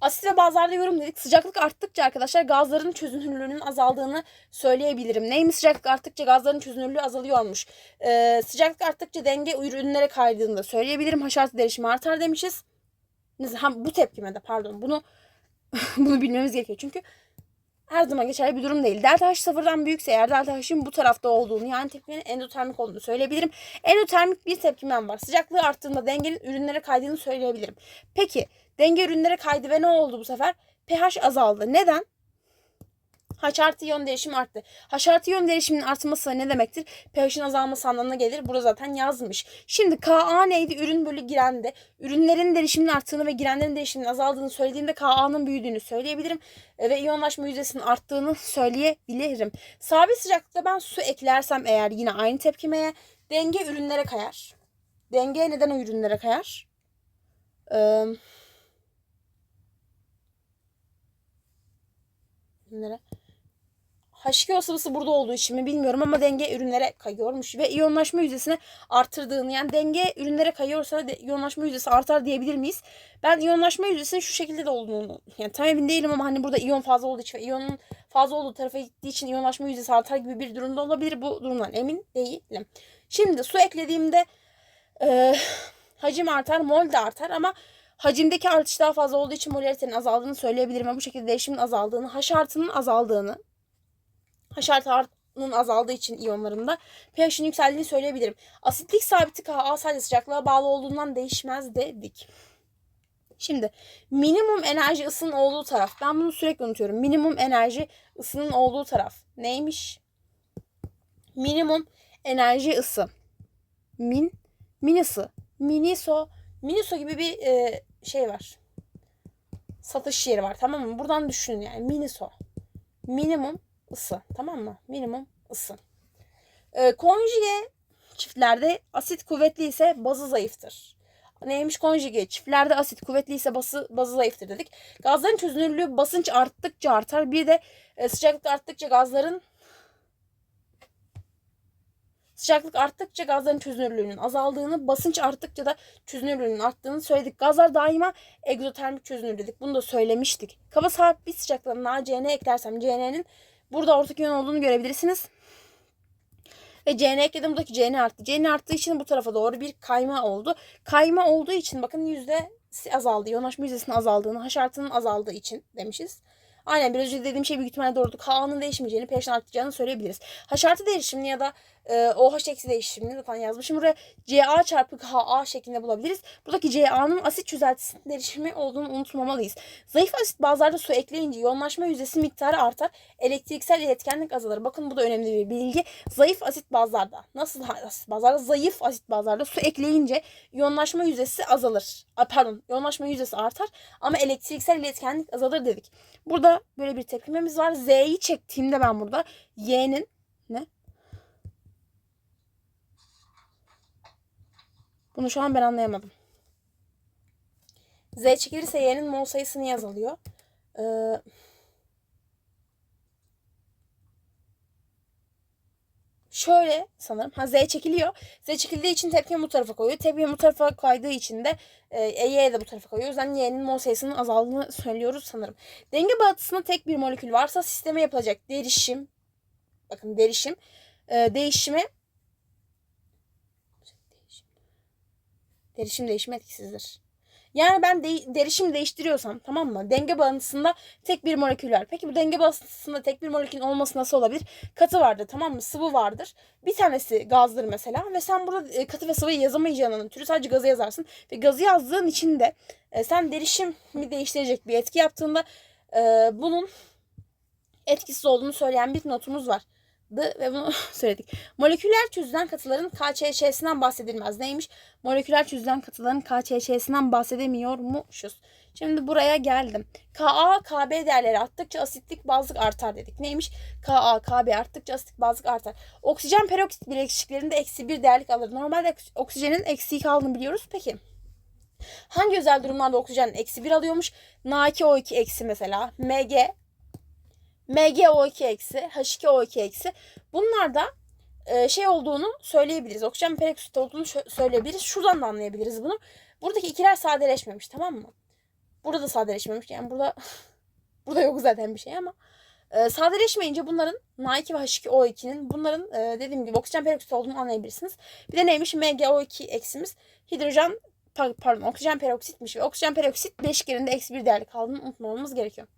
Asit ve bazlarda yorum dedik. Sıcaklık arttıkça arkadaşlar gazların çözünürlüğünün azaldığını söyleyebilirim. Neymiş sıcaklık arttıkça gazların çözünürlüğü azalıyormuş. Ee, sıcaklık arttıkça denge ürünlere kaydığını da söyleyebilirim. Haşerat derişimi artar demişiz. Ha, bu tepkime de pardon bunu bunu bilmemiz gerekiyor. Çünkü her zaman geçerli bir durum değil. Delta H sıfırdan büyükse eğer delta H'in bu tarafta olduğunu yani tepkimenin endotermik olduğunu söyleyebilirim. Endotermik bir tepkimem var. Sıcaklığı arttığında dengenin ürünlere kaydığını söyleyebilirim. Peki denge ürünlere kaydı ve ne oldu bu sefer? pH azaldı. Neden? H artı iyon değişimi arttı. H artı iyon değişiminin artması ne demektir? pH'in azalması anlamına gelir. Burada zaten yazmış. Şimdi Ka neydi? Ürün bölü girende. Ürünlerin değişiminin arttığını ve girenlerin değişiminin azaldığını söylediğimde Ka'nın büyüdüğünü söyleyebilirim. E, Ve iyonlaşma yüzdesinin arttığını söyleyebilirim. Sabit sıcaklıkta ben su eklersem eğer yine aynı tepkimeye denge ürünlere kayar. Denge neden o ürünlere kayar? Ee, ürünlere. H2O sıvısı burada olduğu için mi bilmiyorum ama denge ürünlere kayıyormuş ve iyonlaşma yüzdesini artırdığını yani denge ürünlere kayıyorsa de iyonlaşma yüzdesi artar diyebilir miyiz? Ben iyonlaşma yüzdesinin şu şekilde de olduğunu yani tam emin değilim ama hani burada iyon fazla olduğu için iyonun fazla olduğu tarafa gittiği için iyonlaşma yüzdesi artar gibi bir durumda olabilir. Bu durumdan emin değilim. Şimdi su eklediğimde e, hacim artar, mol de artar ama hacimdeki artış daha fazla olduğu için molaritenin azaldığını söyleyebilirim. Bu şekilde değişimin azaldığını, H artının azaldığını, H artının azaldığı için iyonlarımda pH'in yükseldiğini söyleyebilirim. Asitlik sabiti Ka sadece sıcaklığa bağlı olduğundan değişmez dedik. Şimdi minimum enerji ısının olduğu taraf. Ben bunu sürekli unutuyorum. Minimum enerji ısının olduğu taraf. Neymiş? Minimum enerji ısı. Min, min ısı. Miniso. Miniso gibi bir e, şey var. Satış yeri var tamam mı? Buradan düşünün yani. Miniso. Minimum ısı. Tamam mı? Minimum ısı. E, konjüge çiftlerde asit kuvvetli ise bazı zayıftır. Neymiş konjüge? Çiftlerde asit kuvvetli ise bazı, bazı zayıftır dedik. Gazların çözünürlüğü basınç arttıkça artar. Bir de e, sıcaklık arttıkça gazların Sıcaklık arttıkça gazların çözünürlüğünün azaldığını, basınç arttıkça da çözünürlüğünün arttığını söyledik. Gazlar daima egzotermik çözünür dedik. Bunu da söylemiştik. Kaba sabit bir sıcaklığına CN eklersem CN'nin burada ortak iyon olduğunu görebilirsiniz. Ve CN ekledim. Buradaki CN arttı. CN arttığı için bu tarafa doğru bir kayma oldu. Kayma olduğu için bakın yüzde azaldı. Yonaşma yüzdesinin azaldığını, H azaldığı için demişiz. Aynen biraz önce dediğim şey büyük ihtimalle doğrudur. K'nın değişmeyeceğini, pH'in artacağını söyleyebiliriz. H artı değişimini ya da e, OH eksi değişimini zaten yazmışım. Buraya Ca çarpı Ka şeklinde bulabiliriz. Buradaki Ca'nın asit çözeltisinin değişimi olduğunu unutmamalıyız. Zayıf asit bazlarda su ekleyince yoğunlaşma yüzdesi miktarı artar. Elektriksel iletkenlik azalır. Bakın bu da önemli bir bilgi. Zayıf asit bazlarda nasıl asit bazlarda? Zayıf asit bazlarda su ekleyince yoğunlaşma yüzdesi azalır. Pardon yoğunlaşma yüzdesi artar ama elektriksel iletkenlik azalır dedik. Burada böyle bir tepkimemiz var. Z'yi çektiğimde ben burada Y'nin ne? Bunu şu an ben anlayamadım. Z çekilirse Y'nin mol sayısını yazılıyor. Ee, şöyle sanırım. Ha Z çekiliyor. Z çekildiği için tepkimi bu tarafa koyuyor. Tepkimi bu tarafa kaydığı için de e, Y de bu tarafa koyuyor. O yüzden Y'nin mol sayısının azaldığını söylüyoruz sanırım. Denge bağıntısında tek bir molekül varsa sisteme yapılacak derişim bakın derişim e, değişimi Derişim değişimi etkisizdir. Yani ben de, derişim değiştiriyorsam tamam mı? Denge bağıntısında tek bir molekül var. Peki bu denge bağıntısında tek bir molekülün olması nasıl olabilir? Katı vardır tamam mı? Sıvı vardır. Bir tanesi gazdır mesela ve sen burada e, katı ve sıvıyı yazamayacağının türü sadece gazı yazarsın. Ve gazı yazdığın için de e, sen derişimi değiştirecek bir etki yaptığında e, bunun etkisiz olduğunu söyleyen bir notumuz var ve bunu söyledik. Moleküler çözülen katıların KÇŞ'sinden bahsedilmez. Neymiş? Moleküler çözülen katıların KÇŞ'sinden bahsedemiyormuşuz. Şimdi buraya geldim. Ka, Kb değerleri arttıkça asitlik bazlık artar dedik. Neymiş? Ka, Kb arttıkça asitlik bazlık artar. Oksijen peroksit bileşiklerinde eksi bir değerlik alır. Normalde oksijenin eksi iki aldığını biliyoruz. Peki. Hangi özel durumlarda oksijen eksi bir alıyormuş? Na2O2 eksi mesela. Mg MgO2 eksi, H2O2 eksi. Bunlar da e, şey olduğunu söyleyebiliriz. Oksijen peroksit olduğunu söyleyebiliriz. Şuradan da anlayabiliriz bunu. Buradaki ikiler sadeleşmemiş tamam mı? Burada da sadeleşmemiş. Yani burada burada yok zaten bir şey ama e, sadeleşmeyince bunların Na2 ve H2O2'nin bunların e, dediğim gibi oksijen peroksit olduğunu anlayabilirsiniz. Bir de neymiş? MgO2 eksimiz hidrojen pa- pardon oksijen peroksitmiş ve oksijen peroksit bileşiklerinde eksi bir değerli kaldığını unutmamamız gerekiyor.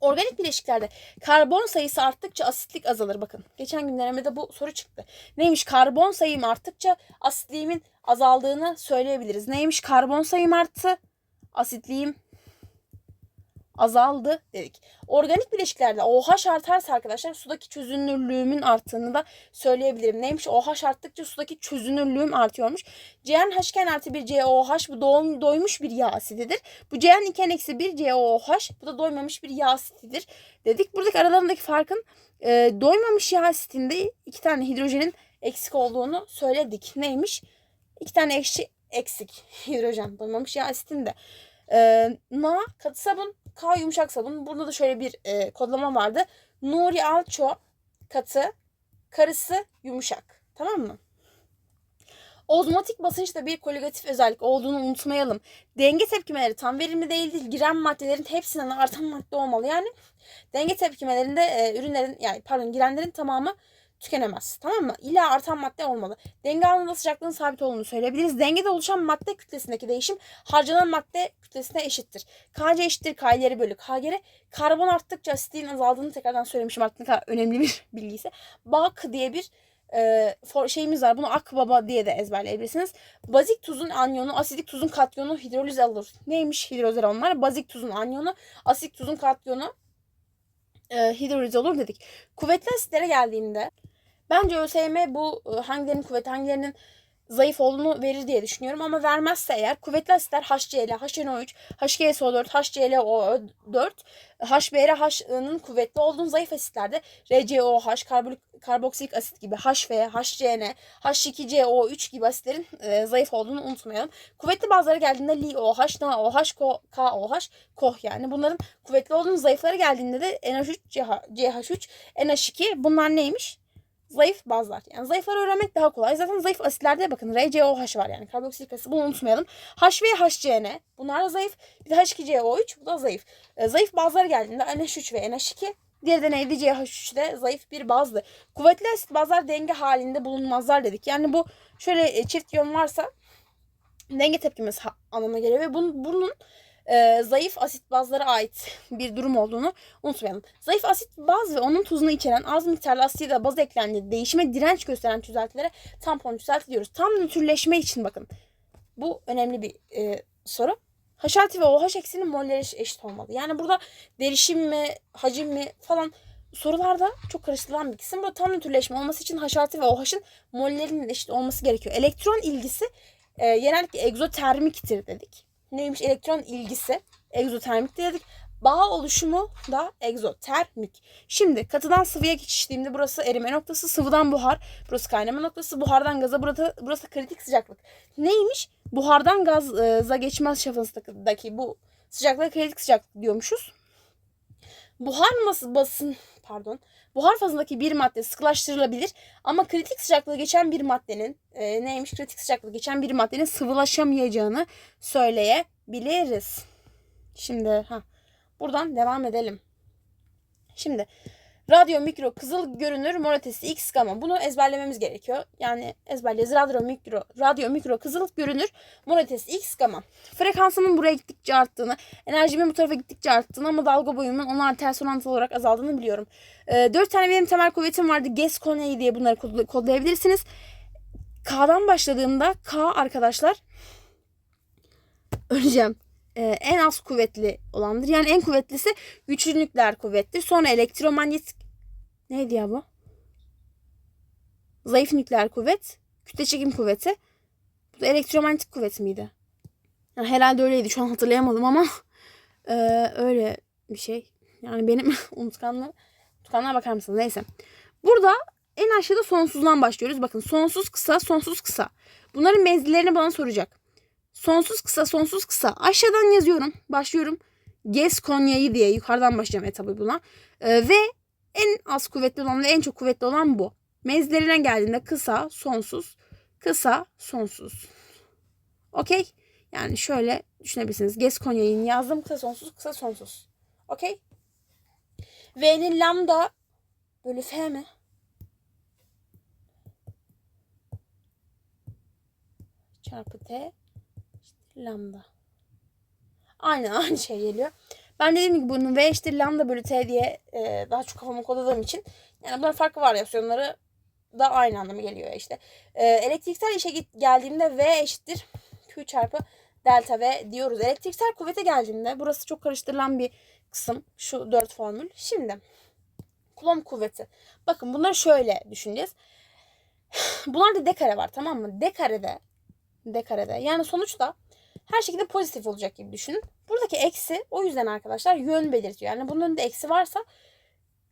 Organik bileşiklerde karbon sayısı arttıkça asitlik azalır. Bakın geçen günlerimde de bu soru çıktı. Neymiş karbon sayım arttıkça asitliğimin azaldığını söyleyebiliriz. Neymiş karbon sayım arttı, asitliğim azaldı dedik. Organik bileşiklerde OH artarsa arkadaşlar sudaki çözünürlüğümün arttığını da söyleyebilirim. Neymiş? OH arttıkça sudaki çözünürlüğüm artıyormuş. CnH2n artı bir COOH bu doğum, doymuş bir yağ asididir. Bu CN2n eksi bir COOH bu da doymamış bir yağ asididir dedik. Buradaki aralarındaki farkın e, doymamış yağ asitinde iki tane hidrojenin eksik olduğunu söyledik. Neymiş? İki tane ekşi eksik hidrojen doymamış yağ asitinde. E, Na katı sabun, K yumuşak sabun. Burada da şöyle bir e, kodlama vardı. Nuri Alço katı, karısı yumuşak. Tamam mı? Ozmotik basınçta bir koligatif özellik olduğunu unutmayalım. Denge tepkimeleri tam verimli değildir. Giren maddelerin hepsinden artan madde olmalı. Yani denge tepkimelerinde e, ürünlerin yani pardon girenlerin tamamı tükenemez. Tamam mı? İlla artan madde olmalı. Denge anında sıcaklığın sabit olduğunu söyleyebiliriz. Dengede oluşan madde kütlesindeki değişim harcanan madde kütlesine eşittir. Kc eşittir K ileri bölü K geri. Karbon arttıkça asitliğin azaldığını tekrardan söylemişim. Artık ne kadar önemli bir bilgi ise. Bak diye bir e, for, şeyimiz var. Bunu akbaba diye de ezberleyebilirsiniz. Bazik tuzun anyonu, asidik tuzun katyonu hidroliz alır. Neymiş hidroliz onlar? Bazik tuzun anyonu, asidik tuzun katyonu e, hidroliz olur dedik. Kuvvetli asitlere geldiğimde bence ÖSYM bu e, hangilerinin kuvvetli hangilerinin zayıf olduğunu verir diye düşünüyorum ama vermezse eğer kuvvetli asitler HCl, HNO3, HGSO4, HClO4, HBrH'ın kuvvetli olduğunu zayıf asitlerde RCOH, karboksilik asit gibi HV, HCN, H2CO3 gibi asitlerin e, zayıf olduğunu unutmayalım. Kuvvetli bazılara geldiğinde LiOH, NaOH, KOH, KOH yani bunların kuvvetli olduğunu zayıflara geldiğinde de NH3, CH3, NH2 bunlar neymiş? Zayıf bazlar. Yani zayıfları öğrenmek daha kolay. Zaten zayıf asitlerde bakın RCOH var yani karboksilik asit bunu unutmayalım. H ve HCN bunlar da zayıf. Bir de H2CO3 bu da zayıf. E, zayıf bazlar geldiğinde NH3 ve NH2 Diğeri de neydi? CH3'de zayıf bir bazdı. Kuvvetli asit bazlar denge halinde bulunmazlar dedik. Yani bu şöyle e, çift yön varsa denge tepkimesi anlamına geliyor ve bunun, bunun e, zayıf asit bazlara ait bir durum olduğunu unutmayalım. Zayıf asit baz ve onun tuzunu içeren az miktarlı asitide baz eklendiği değişime direnç gösteren çözeltilere tampon çözelti diyoruz. Tam nötrleşme için bakın. Bu önemli bir e, soru. H artı ve OH eksinin molleri eşit olmalı. Yani burada derişim mi, hacim mi falan sorularda çok karıştırılan bir kısım. Bu tam nötrleşme olması için H artı ve OH'ın mollerinin eşit olması gerekiyor. Elektron ilgisi e, genellikle egzotermiktir dedik neymiş elektron ilgisi egzotermik dedik. Bağ oluşumu da egzotermik. Şimdi katıdan sıvıya geçiştiğimde burası erime noktası, sıvıdan buhar, burası kaynama noktası, buhardan gaza burası, burası kritik sıcaklık. Neymiş? Buhardan gaza geçmez şafasındaki bu sıcaklığa kritik sıcaklık diyormuşuz. Buhar basın pardon. Buhar fazındaki bir madde sıkılaştırılabilir ama kritik sıcaklığı geçen bir maddenin e, neymiş kritik sıcaklığı geçen bir maddenin sıvılaşamayacağını söyleyebiliriz. Şimdi ha buradan devam edelim. Şimdi radyo mikro kızıl görünür mor ötesi x gamma. Bunu ezberlememiz gerekiyor. Yani ezberleyeceğiz. Radyo mikro radyo mikro kızıl görünür mor ötesi x gamma. Frekansımın buraya gittikçe arttığını, enerjimin bu tarafa gittikçe arttığını ama dalga boyumun onlar ters orantılı olarak azaldığını biliyorum. Ee, 4 tane benim temel kuvvetim vardı. Ges koneyi diye bunları kodlayabilirsiniz. K'dan başladığımda K arkadaşlar öleceğim e, en az kuvvetli olandır. Yani en kuvvetlisi güçlü nükleer kuvvettir. Sonra elektromanyetik neydi ya bu? Zayıf nükleer kuvvet, kütle çekim kuvveti. Bu da elektromanyetik kuvvet miydi? Yani herhalde öyleydi. Şu an hatırlayamadım ama e, öyle bir şey. Yani benim unutkanlığı unutkanlığa bakar mısınız? Neyse. Burada en aşağıda sonsuzdan başlıyoruz. Bakın sonsuz kısa, sonsuz kısa. Bunların menzillerini bana soracak. Sonsuz kısa sonsuz kısa. Aşağıdan yazıyorum. Başlıyorum. Gez Konya'yı diye yukarıdan başlayacağım etabı buna. Ee, ve en az kuvvetli olan ve en çok kuvvetli olan bu. Menzillerine geldiğinde kısa, sonsuz, kısa, sonsuz. Okey? Yani şöyle düşünebilirsiniz. Geskonya'yı yazdım kısa sonsuz kısa sonsuz. Okey? V'nin lambda bölü F mi? Çarpı T işte lambda. Aynen aynı şey geliyor. Ben dediğim gibi bunun V eşittir lambda bölü T diye e, daha çok kafamı kodladığım için yani bunların farklı varyasyonları da aynı anlamı geliyor işte. E, elektriksel işe git, geldiğimde V eşittir Q çarpı delta V diyoruz. Elektriksel kuvvete geldiğimde burası çok karıştırılan bir kısım. Şu dört formül. Şimdi Coulomb kuvveti. Bakın bunları şöyle düşüneceğiz. Bunlarda D kare var tamam mı? D karede D karede. Yani sonuçta her şekilde pozitif olacak gibi düşünün. Buradaki eksi o yüzden arkadaşlar yön belirtiyor. Yani bunun önünde eksi varsa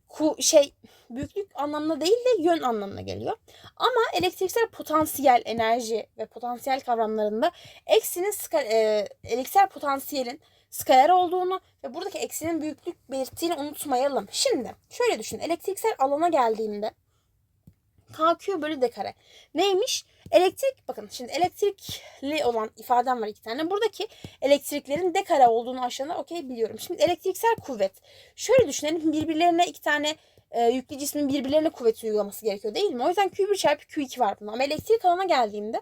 ku, şey büyüklük anlamına değil de yön anlamına geliyor. Ama elektriksel potansiyel enerji ve potansiyel kavramlarında eksinin ska, e, elektriksel potansiyelin skaler olduğunu ve buradaki eksinin büyüklük belirttiğini unutmayalım. Şimdi şöyle düşün. Elektriksel alana geldiğimde KQ bölü D kare. Neymiş? Elektrik bakın şimdi elektrikli olan ifadem var iki tane. Buradaki elektriklerin D kare olduğunu aşağıda okey biliyorum. Şimdi elektriksel kuvvet. Şöyle düşünelim birbirlerine iki tane e, yüklü cismin birbirlerine kuvvet uygulaması gerekiyor değil mi? O yüzden Q1 çarpı Q2 var bunda. Ama elektrik alana geldiğimde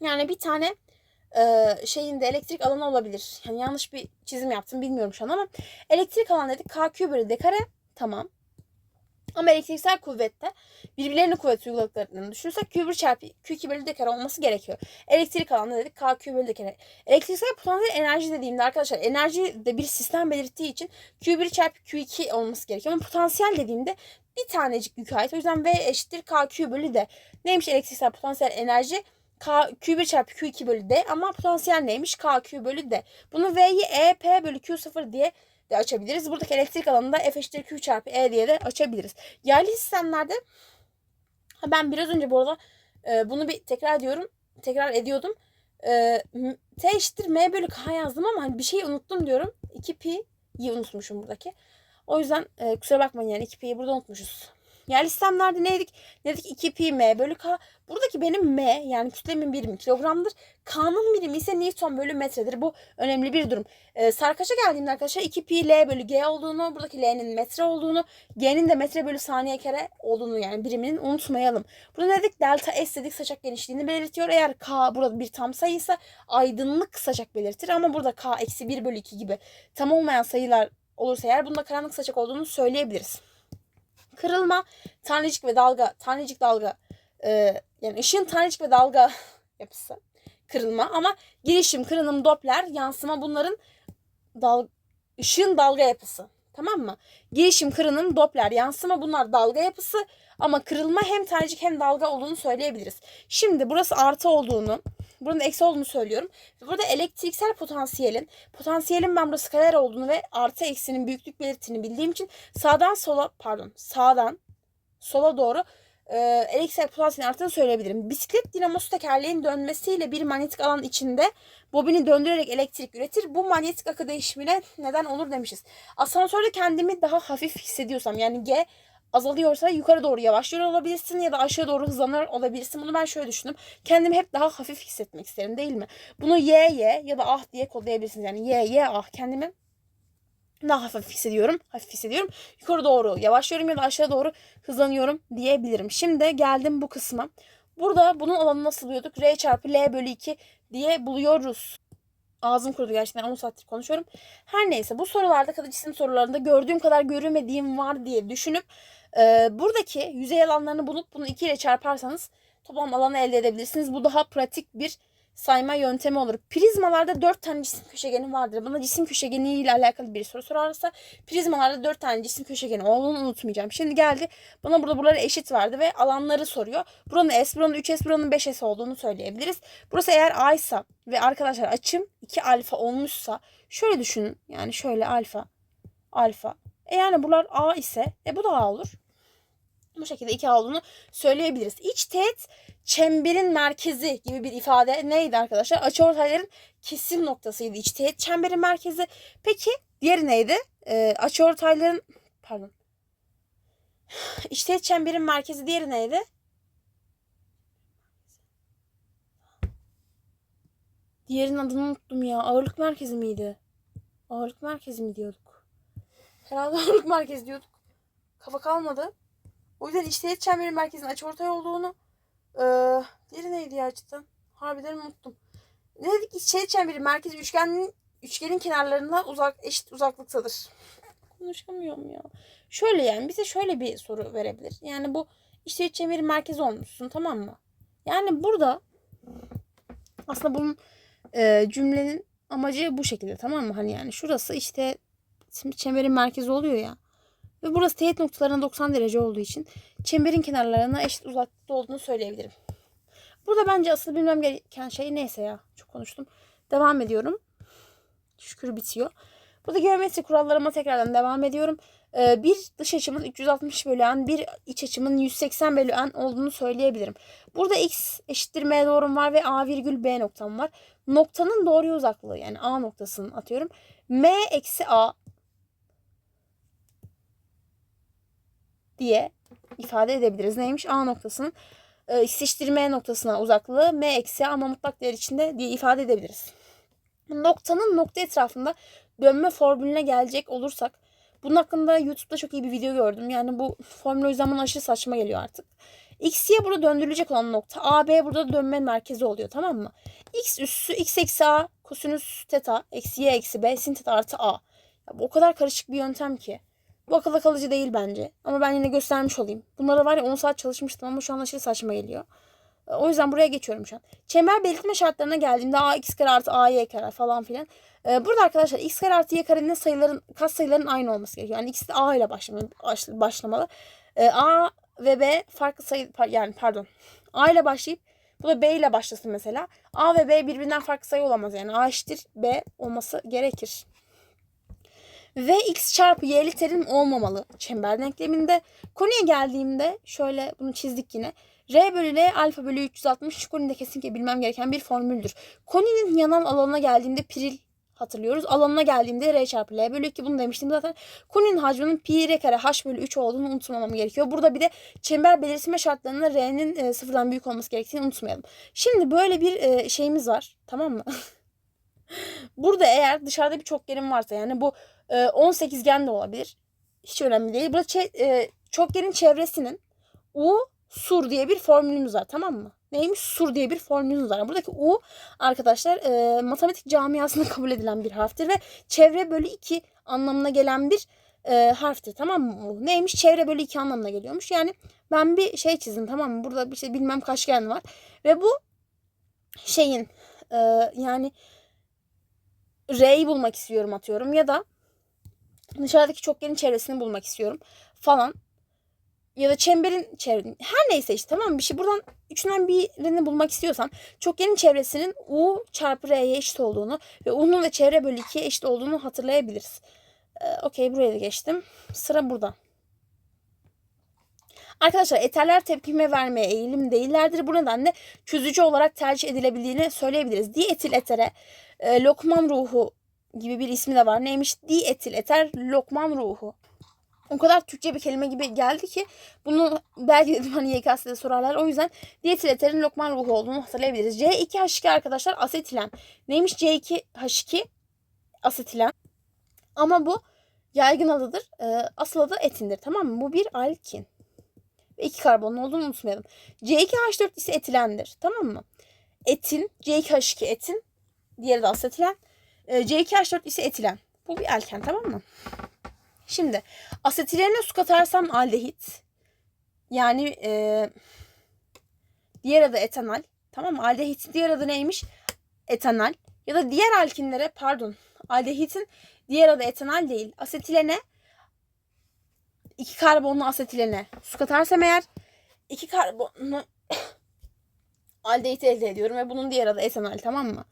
yani bir tane e, şeyinde elektrik alanı olabilir. Yani yanlış bir çizim yaptım bilmiyorum şu an ama elektrik alan dedik KQ bölü D kare tamam. Ama elektriksel kuvvette birbirlerine kuvvet uyguladıklarını düşünürsek Q1 çarpı Q2 bölü D kare olması gerekiyor. Elektrik alanında dedik KQ bölü D kare. Elektriksel potansiyel enerji dediğimde arkadaşlar enerji de bir sistem belirttiği için Q1 çarpı Q2 olması gerekiyor. Ama potansiyel dediğimde bir tanecik yük ait. O yüzden V eşittir KQ bölü D. Neymiş elektriksel potansiyel enerji? K, Q1 çarpı Q2 bölü D ama potansiyel neymiş? KQ bölü D. Bunu V'yi EP bölü Q0 diye de açabiliriz. Buradaki elektrik alanında F eşittir Q çarpı E diye de açabiliriz. Yaylı sistemlerde ben biraz önce bu arada e, bunu bir tekrar ediyorum. Tekrar ediyordum. E, T eşittir M bölü K yazdım ama hani bir şey unuttum diyorum. 2 pi'yi unutmuşum buradaki. O yüzden e, kusura bakmayın yani 2 pi'yi burada unutmuşuz. Yani sistemlerde neydik? Dedik 2 pi m bölü k. Buradaki benim m yani kütlemin birimi kilogramdır. K'nın birimi ise Newton bölü metredir. Bu önemli bir durum. Ee, sarkaça geldiğimde arkadaşlar 2 pi l bölü g olduğunu, buradaki l'nin metre olduğunu, g'nin de metre bölü saniye kare olduğunu yani biriminin unutmayalım. Burada ne dedik? Delta S dedik saçak genişliğini belirtiyor. Eğer k burada bir tam sayıysa aydınlık saçak belirtir ama burada k eksi 1 bölü 2 gibi tam olmayan sayılar olursa eğer bunda karanlık saçak olduğunu söyleyebiliriz. Kırılma, tanecik ve dalga, tanecik dalga e, yani ışığın tanecik ve dalga yapısı kırılma ama girişim, kırınım, Doppler, yansıma bunların dal, ışığın dalga yapısı. Tamam mı? Girişim, kırınım, Doppler, yansıma bunlar dalga yapısı ama kırılma hem tanecik hem dalga olduğunu söyleyebiliriz. Şimdi burası artı olduğunu, buranın eksi olduğunu söylüyorum. Burada elektriksel potansiyelin, potansiyelin ben burada skaler olduğunu ve artı eksinin büyüklük belirttiğini bildiğim için sağdan sola, pardon sağdan sola doğru e, elektriksel potansiyelin arttığını söyleyebilirim. Bisiklet dinamosu tekerleğin dönmesiyle bir manyetik alan içinde bobini döndürerek elektrik üretir. Bu manyetik akı değişimine neden olur demişiz. Asansörde kendimi daha hafif hissediyorsam yani G azalıyorsa yukarı doğru yavaşlıyor olabilirsin ya da aşağı doğru hızlanır olabilirsin. Bunu ben şöyle düşündüm. Kendimi hep daha hafif hissetmek isterim değil mi? Bunu Y Y ya da ah diye kodlayabilirsiniz. Yani Y Y ah kendimi daha hafif hissediyorum. Hafif hissediyorum. Yukarı doğru yavaşlıyorum ya da aşağı doğru hızlanıyorum diyebilirim. Şimdi geldim bu kısma. Burada bunun alanı nasıl buluyorduk? R çarpı L bölü 2 diye buluyoruz. Ağzım kurudu gerçekten 10 saattir konuşuyorum. Her neyse bu sorularda kadar cisim sorularında gördüğüm kadar görmediğim var diye düşünüp e, buradaki yüzey alanlarını bulup bunu 2 ile çarparsanız toplam alanı elde edebilirsiniz. Bu daha pratik bir sayma yöntemi olur. Prizmalarda 4 tane cisim köşegeni vardır. Bana cisim köşegeni ile alakalı bir soru sorarsa prizmalarda 4 tane cisim köşegeni olduğunu unutmayacağım. Şimdi geldi bana burada buraları eşit vardı ve alanları soruyor. Buranın S, buranın 3S, buranın 5S olduğunu söyleyebiliriz. Burası eğer A ise ve arkadaşlar açım 2 alfa olmuşsa şöyle düşünün. Yani şöyle alfa, alfa. E yani buralar A ise e bu da A olur. Bu şekilde 2 olduğunu söyleyebiliriz. İç teğet çemberin merkezi gibi bir ifade neydi arkadaşlar? Açıortayların kesim noktasıydı iç teğet çemberin merkezi. Peki diğeri neydi? Ee, açıortayların pardon. İç teğet çemberin merkezi diğeri neydi? Diğerinin adını unuttum ya. Ağırlık merkezi miydi? Ağırlık merkezi mi diyorduk? Herhalde ağırlık merkezi diyorduk. Kafa kalmadı. O yüzden işleyet çemberi merkezinin açıortay olduğunu ee, diğeri neydi ya cidden? Harbiden unuttum. Ne dedik? İşleyet çemberi merkezi üçgenin üçgenin kenarlarından uzak eşit uzaklıktadır. Konuşamıyorum ya. Şöyle yani bize şöyle bir soru verebilir. Yani bu işleyet çemberi merkezi olmuşsun tamam mı? Yani burada aslında bunun e, cümlenin amacı bu şekilde tamam mı? Hani yani şurası işte şimdi çemberin merkezi oluyor ya. Ve burası teğet noktalarına 90 derece olduğu için çemberin kenarlarına eşit uzaklıkta olduğunu söyleyebilirim. Burada bence asıl bilmem gereken şey neyse ya. Çok konuştum. Devam ediyorum. Şükür bitiyor. Burada geometri kurallarıma tekrardan devam ediyorum. Ee, bir dış açımın 360 bölü n, bir iç açımın 180 bölü n olduğunu söyleyebilirim. Burada x eşittir m doğrum var ve a virgül b noktam var. Noktanın doğru uzaklığı yani a noktasını atıyorum. m eksi a diye ifade edebiliriz. Neymiş? A noktasının e, m noktasına uzaklığı m eksi ama mutlak değer içinde diye ifade edebiliriz. Noktanın nokta etrafında dönme formülüne gelecek olursak bunun hakkında YouTube'da çok iyi bir video gördüm. Yani bu formül o yüzden bana aşırı saçma geliyor artık. X, Y burada döndürülecek olan nokta. A, B burada dönme merkezi oluyor tamam mı? X üssü X eksi A kosinüs teta eksi Y eksi B sin teta artı A. Ya bu o kadar karışık bir yöntem ki. Bu akılda kalıcı değil bence. Ama ben yine göstermiş olayım. Bunlara var ya 10 saat çalışmıştım ama şu an aşırı saçma geliyor. O yüzden buraya geçiyorum şu an. Çember belirtme şartlarına geldiğimde a x kare artı a y kare falan filan. Ee, burada arkadaşlar x kare artı y karenin sayıların kat sayıların aynı olması gerekiyor. Yani ikisi de a ile başlamalı. başlamalı. Ee, a ve b farklı sayı yani pardon. a ile başlayıp bu da b ile başlasın mesela. a ve b birbirinden farklı sayı olamaz. Yani a eşittir b olması gerekir. Ve x çarpı y'li terim olmamalı çember denkleminde. Konuya geldiğimde şöyle bunu çizdik yine. R bölü L alfa bölü 360 konide kesinlikle bilmem gereken bir formüldür. Koninin yanal alanına geldiğimde piril hatırlıyoruz. Alanına geldiğimde R çarpı L bölü 2 bunu demiştim zaten. Koninin hacminin pi R kare H bölü 3 olduğunu unutmamam gerekiyor. Burada bir de çember belirtme şartlarında R'nin e, sıfırdan büyük olması gerektiğini unutmayalım. Şimdi böyle bir e, şeyimiz var. Tamam mı? Burada eğer dışarıda bir çokgenim varsa yani bu e, 18 gen de olabilir. Hiç önemli değil. Burada e, çokgenin çevresinin U sur diye bir formülümüz var tamam mı? Neymiş? Sur diye bir formülümüz var. Buradaki U arkadaşlar e, matematik camiasında kabul edilen bir harftir ve çevre bölü 2 anlamına gelen bir e, harftir tamam mı? Neymiş? Çevre bölü 2 anlamına geliyormuş. Yani ben bir şey çizdim tamam mı? Burada bir şey bilmem kaç gen var. Ve bu şeyin e, yani R'yi bulmak istiyorum atıyorum ya da dışarıdaki çokgenin çevresini bulmak istiyorum falan. Ya da çemberin çevresini her neyse işte tamam? Bir şey buradan üçünden birini bulmak istiyorsam çokgenin çevresinin U çarpı R'ye eşit olduğunu ve U'nun da çevre bölü 2'ye eşit olduğunu hatırlayabiliriz. Ee, Okey buraya da geçtim. Sıra burada. Arkadaşlar eterler tepkime vermeye eğilim değillerdir. Bu nedenle çözücü olarak tercih edilebildiğini söyleyebiliriz. Dietil etere e, lokman ruhu gibi bir ismi de var. Neymiş? Dietil eter lokman ruhu. O kadar Türkçe bir kelime gibi geldi ki bunu belki dedim hani YKS'de sorarlar. O yüzden dietil eterin lokman ruhu olduğunu hatırlayabiliriz. C2H2 arkadaşlar asetilen. Neymiş C2H2? Asetilen. Ama bu yaygın adıdır. E, asıl adı etindir. Tamam mı? Bu bir alkin. Ve iki karbonun olduğunu unutmayalım. C2H4 ise etilendir. Tamam mı? Etin, C2H2 etin. Diğeri de asetilen. E, C2H4 ise etilen. Bu bir alken tamam mı? Şimdi asetilerine su katarsam aldehit. Yani e, diğer adı etanal. Tamam mı? Aldehitin diğer adı neymiş? Etanal. Ya da diğer alkinlere pardon. Aldehitin diğer adı etanal değil. Asetilene iki karbonlu asetilene su katarsam eğer iki karbonlu aldehit elde ediyorum ve bunun diğer adı etanal tamam mı?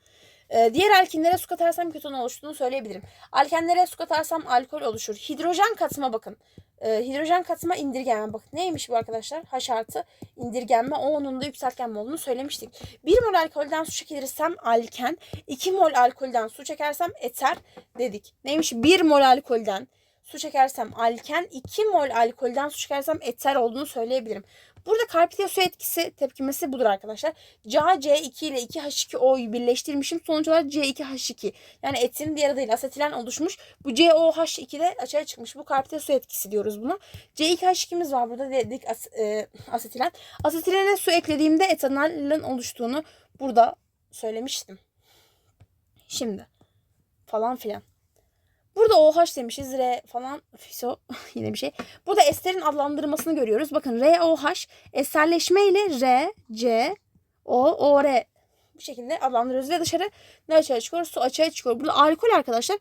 Ee, diğer alkinlere su katarsam keton oluştuğunu söyleyebilirim. Alkenlere su katarsam alkol oluşur. Hidrojen katma bakın. Ee, hidrojen katma indirgenme. Bakın neymiş bu arkadaşlar? H artı indirgenme. O onun da yükseltgenme olduğunu söylemiştik. 1 mol alkolden su çekilirsem alken. 2 mol alkolden su çekersem eter dedik. Neymiş? 1 mol alkolden su çekersem alken, 2 mol alkolden su çekersem eter olduğunu söyleyebilirim. Burada Carpitya su etkisi tepkimesi budur arkadaşlar. CaC2 ile 2H2O'yu birleştirmişim. Sonuç olarak C2H2. Yani etin diğer adıyla asetilen oluşmuş. Bu COH2 de açığa çıkmış. Bu Carpitya su etkisi diyoruz buna. C2H2'miz var burada dedik as, e, asetilen. Asetilene su eklediğimde etanolün oluştuğunu burada söylemiştim. Şimdi falan filan. Burada OH demişiz. R falan fiso yine bir şey. Burada esterin adlandırmasını görüyoruz. Bakın ROH esterleşme ile R, C, O, O, R bu şekilde adlandırıyoruz. Ve dışarı ne açığa çıkıyor? Su açığa çıkıyor. Burada alkol arkadaşlar.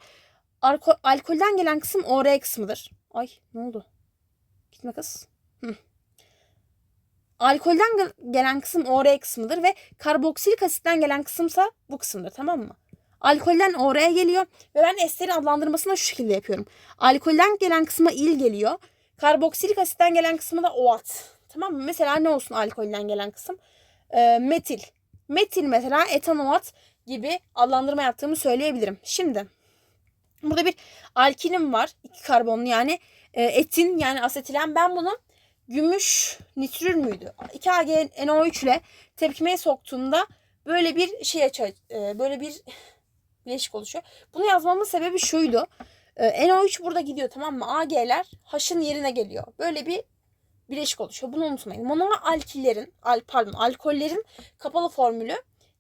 Alkol, alkolden gelen kısım OR kısmıdır. Ay ne oldu? Gitme kız. Hı. Alkolden ge- gelen kısım OR kısmıdır ve karboksilik asitten gelen kısımsa bu kısımdır tamam mı? Alkolden oraya geliyor ve ben esterin adlandırmasını şu şekilde yapıyorum. Alkolden gelen kısma il geliyor. Karboksilik asitten gelen kısmı da OAT. Tamam mı? Mesela ne olsun alkolden gelen kısım? Ee, metil. Metil mesela etanoat gibi adlandırma yaptığımı söyleyebilirim. Şimdi burada bir alkilim var. iki karbonlu yani e, etin yani asetilen. Ben bunu gümüş nitrür müydü? 2AgNO3 ile tepkimeye soktuğumda böyle bir şey açar, e, böyle bir bileşik oluşuyor. Bunu yazmamın sebebi şuydu. Ee, NO3 burada gidiyor tamam mı? AG'ler H'ın yerine geliyor. Böyle bir bileşik oluşuyor. Bunu unutmayın. Monoalkillerin, al, pardon, alkollerin kapalı formülü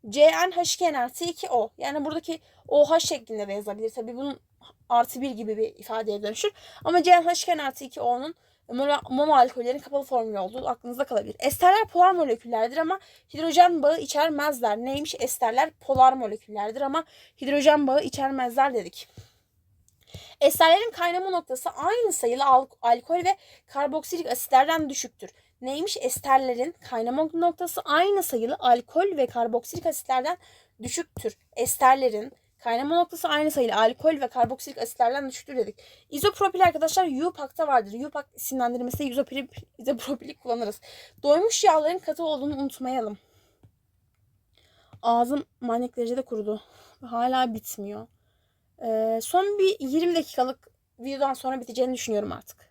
CnH2n artı 2O. Yani buradaki OH şeklinde de yazabilir. Tabii bunun artı 1 gibi bir ifadeye dönüşür. Ama CnH2n artı 2O'nun mono, monoalkollerin kapalı formülü olduğu aklınızda kalabilir. Esterler polar moleküllerdir ama hidrojen bağı içermezler. Neymiş? Esterler polar moleküllerdir ama hidrojen bağı içermezler dedik. Esterlerin kaynama noktası aynı sayılı al- alkol ve karboksilik asitlerden düşüktür. Neymiş? Esterlerin kaynama noktası aynı sayılı alkol ve karboksilik asitlerden düşüktür. Esterlerin kaynama noktası aynı sayılı alkol ve karboksilik asitlerden düşüktür dedik. İzopropil arkadaşlar UPAC'ta vardır. UPAC isimlendirmesinde izopropil, izopropili kullanırız. Doymuş yağların katı olduğunu unutmayalım. Ağzım manyak derecede kurudu. Hala bitmiyor. Ee, son bir 20 dakikalık videodan sonra biteceğini düşünüyorum artık.